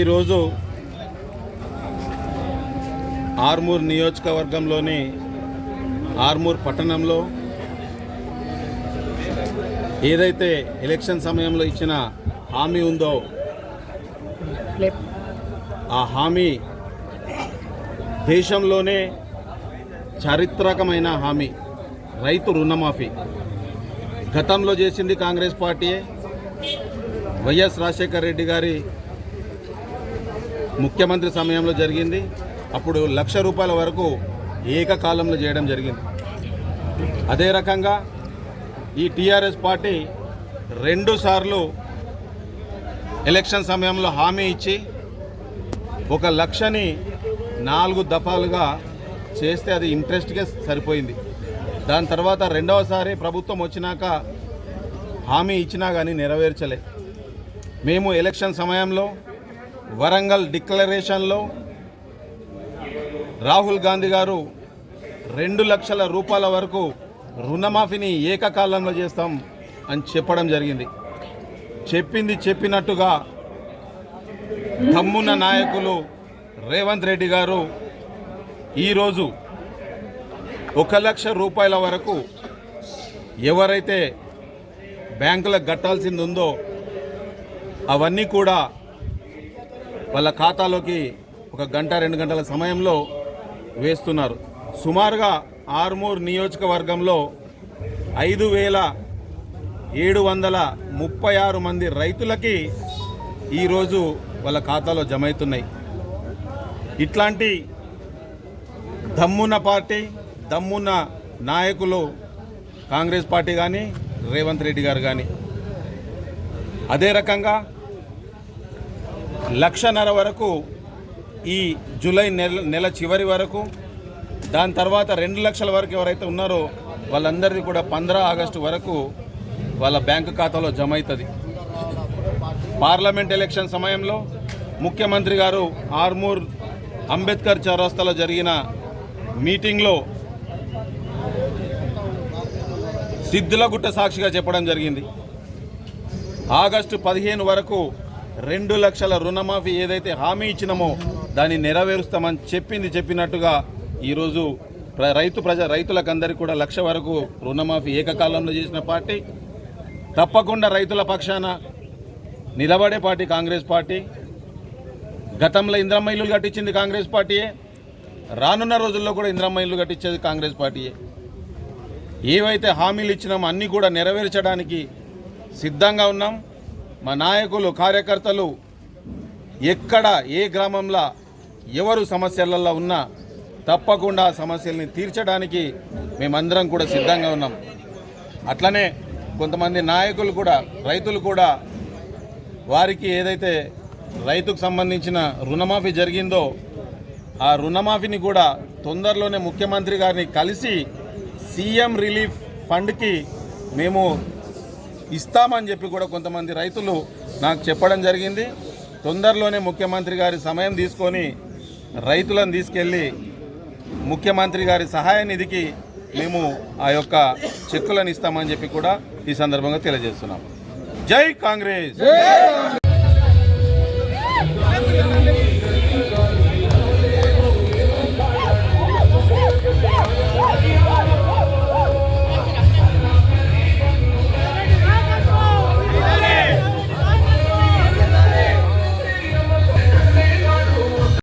ఈరోజు ఆర్మూర్ నియోజకవర్గంలోని ఆర్మూర్ పట్టణంలో ఏదైతే ఎలక్షన్ సమయంలో ఇచ్చిన హామీ ఉందో ఆ హామీ దేశంలోనే చారిత్రకమైన హామీ. రైతు రుణమాఫీ. గతంలో చేసింది కాంగ్రెస్ పార్టీయే. వైఎస్ రాజశేఖర్ రెడ్డి గారి ముఖ్యమంత్రి సమయంలో జరిగింది. అప్పుడు లక్ష రూపాయల వరకు ఏకకాలంలో చేయడం జరిగింది. అదే రకంగా ఈ టీఆర్ఎస్ పార్టీ రెండు సార్లు ఎలక్షన్ సమయంలో హామీ ఇచ్చి ఒక లక్షని నాలుగు దఫాలుగా చేస్తే అది ఇంట్రెస్ట్గా సరిపోయింది. దాని తర్వాత రెండవసారి ప్రభుత్వం వచ్చినాక హామీ ఇచ్చినా కానీ నెరవేర్చలే. మేము ఎలక్షన్ సమయంలో వరంగల్ డిక్లరేషన్లో రాహుల్ గాంధీ గారు రెండు లక్షల రూపాయల వరకు రుణమాఫీని ఏకకాలంలో చేస్తాం అని చెప్పడం జరిగింది. చెప్పింది చెప్పినట్టుగా దమ్మున్న నాయకులు రేవంత్ రెడ్డి గారు ఈరోజు ఒక లక్ష రూపాయల వరకు ఎవరైతే బ్యాంకులకు కట్టాల్సింది ఉందో అవన్నీ కూడా వాళ్ళ ఖాతాలోకి ఒక గంట రెండు గంటల సమయంలో వేస్తున్నారు. సుమారుగా ఆర్మూర్ నియోజకవర్గంలో ఐదు వేల ఏడు వందల ముప్పై ఆరు మంది రైతులకి ఈరోజు వాళ్ళ ఖాతాలో జమ అవుతున్నాయి. ఇట్లాంటి దమ్మున్న పార్టీ దమ్మున్న నాయకులు కాంగ్రెస్ పార్టీ కానీ రేవంత్ రెడ్డి గారు కానీ అదే రకంగా లక్షన్నర వరకు ఈ జూలై నెల నెల చివరి వరకు దాని తర్వాత రెండు లక్షల వరకు ఎవరైతే ఉన్నారో వాళ్ళందరిది కూడా పంద్రా ఆగస్టు వరకు వాళ్ళ బ్యాంకు ఖాతాలో జమ అవుతుంది పార్లమెంట్ ఎలక్షన్ సమయంలో ముఖ్యమంత్రి గారు ఆర్మూర్ అంబేద్కర్ చౌరస్తాలో జరిగిన మీటింగ్లో సిద్ధులగుట్ట సాక్షిగా చెప్పడం జరిగింది. ఆగస్టు పదిహేను వరకు రెండు లక్షల రుణమాఫీ ఏదైతే హామీ ఇచ్చినామో దాన్ని నెరవేరుస్తామని చెప్పింది చెప్పినట్టుగా ఈరోజు రైతు ప్రజ రైతులకందరికీ కూడా లక్ష వరకు రుణమాఫీ ఏకకాలంలో చేసిన పార్టీ. తప్పకుండా రైతుల పక్షాన నిలబడే పార్టీ కాంగ్రెస్ పార్టీ. గతంలో ఇంద్రమ్మ ఇల్లు కట్టించింది కాంగ్రెస్ పార్టీయే. రానున్న రోజుల్లో కూడా ఇంద్రమ్మ ఇల్లు కట్టించేది కాంగ్రెస్ పార్టీయే. ఏవైతే హామీలు ఇచ్చినామో అన్నీ కూడా నెరవేర్చడానికి సిద్ధంగా ఉన్నాం. మా నాయకులు కార్యకర్తలు ఎక్కడ ఏ గ్రామంలో ఎవరు సమస్యలలో ఉన్నా తప్పకుండా సమస్యల్ని తీర్చడానికి మేమందరం కూడా సిద్ధంగా ఉన్నాం. అట్లనే కొంతమంది నాయకులు కూడా రైతులు కూడా వారికి ఏదైతే రైతుకు సంబంధించిన రుణమాఫీ జరిగిందో ఆ రుణమాఫీని కూడా తొందరలోనే ముఖ్యమంత్రి గారిని కలిసి సీఎం రిలీఫ్ ఫండ్కి మేము ఇస్తామని చెప్పి కూడా కొంతమంది రైతులు నాకు చెప్పడం జరిగింది. తొందరలోనే ముఖ్యమంత్రి గారి సమయం తీసుకొని రైతులను తీసుకెళ్ళి ముఖ్యమంత్రి గారి సహాయ నిధికి మేము ఆ యొక్క చెక్కులను ఇస్తామని చెప్పి కూడా ఈ సందర్భంగా తెలియజేస్తున్నాం జై కాంగ్రెస్!